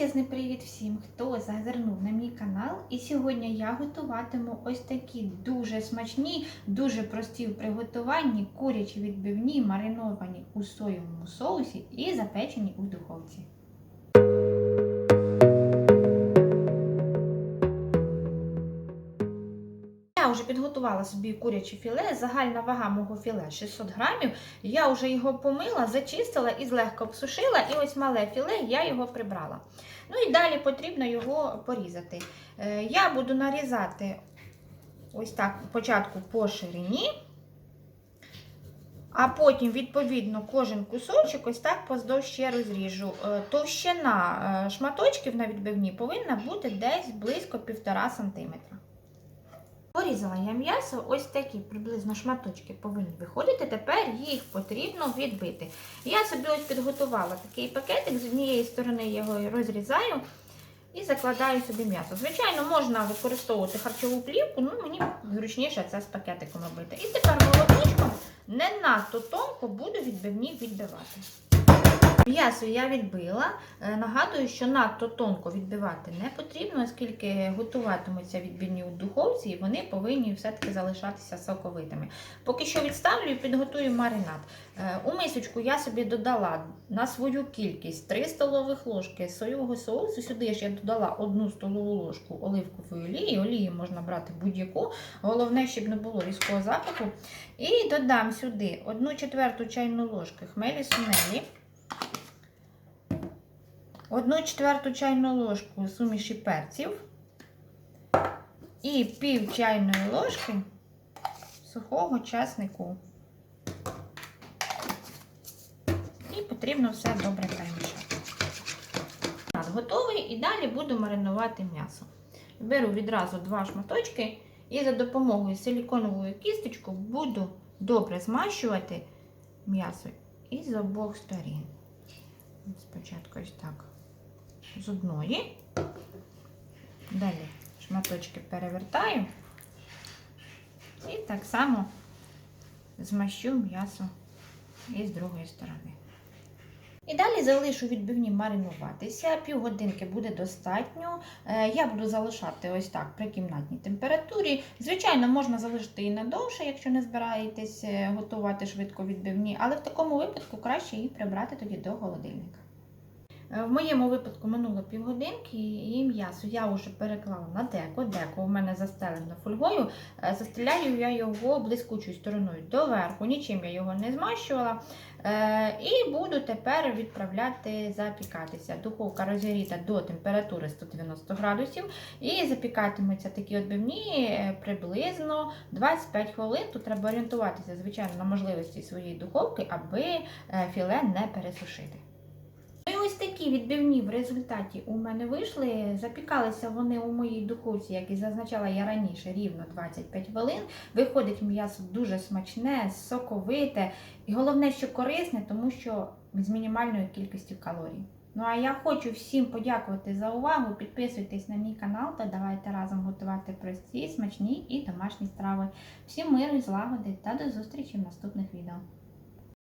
Величезний привіт всім, хто зазирнув на мій канал. І сьогодні я готуватиму ось такі дуже смачні, дуже прості в приготуванні курячі відбивні, мариновані у соєвому соусі і запечені у духовці. Підготувала собі куряче філе. Загальна вага мого філе 600 грамів. Я вже його помила, зачистила і злегка обсушила. І ось мале філе я його прибрала. Ну і далі потрібно його порізати. Е, Я буду нарізати ось так спочатку по ширині. А потім, відповідно, кожен кусочок ось так поздовж ще розріжу. Е, Товщина е, шматочків на відбивні повинна бути десь близько 1,5 см. Порізала я м'ясо, ось такі приблизно шматочки повинні виходити. Тепер їх потрібно відбити. Я собі ось підготувала такий пакетик, з однієї сторони я його розрізаю і закладаю собі м'ясо. Звичайно, можна використовувати харчову плівку, ну мені зручніше це з пакетиком робити. І тепер молоточком не надто тонко буду відбивні відбивати. М'ясо я відбила. Е, Нагадую, що надто тонко відбивати не потрібно, оскільки готуватимуться відбивні у духовці, і вони повинні все-таки залишатися соковитими. Поки що відставлю і підготую маринад. Е, У мисочку я собі додала на свою кількість 3 столових ложки соєвого соусу. Сюди ж я додала 1 столову ложку оливкової олії. Олії можна брати будь-яку. Головне, щоб не було різкого запаху. І додам сюди 1 четверту чайну ложку хмелі сунелі. Одну четверту чайну ложку суміші перців і пів чайної ложки сухого часнику. І потрібно все добре перемішати. Готовий і далі буду маринувати м'ясо. Беру відразу два шматочки і за допомогою силіконової кісточки буду добре змащувати м'ясо із обох сторін. Спочатку ось так з одної. Далі шматочки перевертаю і так само змащу м'ясо і з другої сторони. І далі залишу відбивні маринуватися. Півгодинки буде достатньо. Е, Я буду залишати ось так при кімнатній температурі. Звичайно, можна залишити і надовше, якщо не збираєтесь е, готувати швидко відбивні, але в такому випадку краще їх прибрати тоді до холодильника. Е, В моєму випадку минуло півгодинки і м'ясо я вже переклала на деко. Деко у мене застелено фольгою. Е, Застеляю я його блискучою стороною доверху, нічим я його не змащувала. Е, І буду тепер відправляти запікатися. Духовка розігріта до температури 190 градусів. І запікатимуться такі відбивні е, приблизно 25 хвилин. Тут треба орієнтуватися, звичайно, на можливості своєї духовки, аби філе не пересушити. Ось такі відбивні в результаті у мене вийшли. Запікалися вони у моїй духовці, як і зазначала я раніше, рівно 25 хвилин. Виходить м'ясо дуже смачне, соковите і головне, що корисне, тому що з мінімальною кількістю калорій. Ну а я хочу всім подякувати за увагу. Підписуйтесь на мій канал та давайте разом готувати прості, смачні і домашні страви. Всім миру злагоди та до зустрічі в наступних відео.